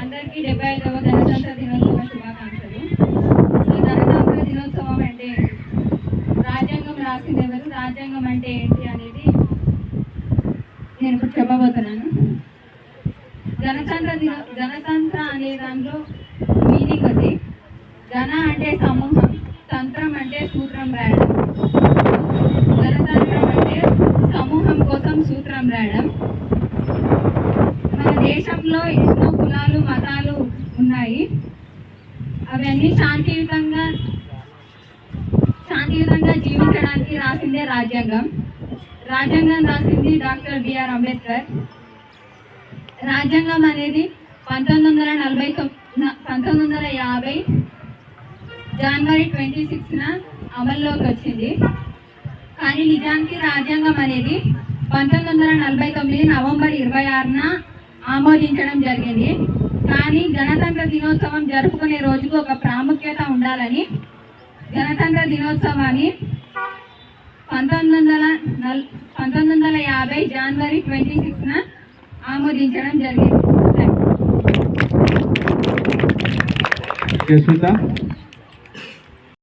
అందరికీ డెబ్బై ఐదవ గణతంత్ర దినోత్సవ శుభాకాంక్షలు. ఈ గణతంత్ర దినోత్సవం అంటే రాజ్యాంగం రాసింది ఎవరు రాజ్యాంగం అంటే ఏంటి అనేది నేను ఇప్పుడు చెప్పబోతున్నాను. గణతంత్ర దిన గణతంత్ర అనే దానిలో మీనింగ్ అది గణ అంటే సమూహం తంత్రం అంటే సూత్రం రాయడం. గణతంత్రం అంటే సమూహం కోసం సూత్రం రాయడం. మన దేశంలో ఎన్నో అవన్నీ శాంతియుతంగా శాంతియుతంగా జీవించడానికి రాసిందే రాజ్యాంగం. రాజ్యాంగం రాసింది డాక్టర్ బిఆర్ అంబేద్కర్. రాజ్యాంగం అనేది పంతొమ్మిది వందల నలభై పంతొమ్మిది వందల యాభై జనవరి ట్వంటీ సిక్స్న అమల్లోకి వచ్చింది. కానీ నిజానికి రాజ్యాంగం అనేది పంతొమ్మిది వందల నలభై తొమ్మిది నవంబర్ ఇరవై ఆరున ఆమోదించడం జరిగింది. కానీ గణతంత్ర దినోత్సవం జరుపుకునే రోజుకు ఒక ప్రాముఖ్యత ఉండాలని గణతంత్ర దినోత్సవాన్ని పంతొమ్మిది వందల నల్ పంతొమ్మిది వందల యాభై జనవరి ట్వంటీ సిక్స్న ఆమోదించడం జరిగింది.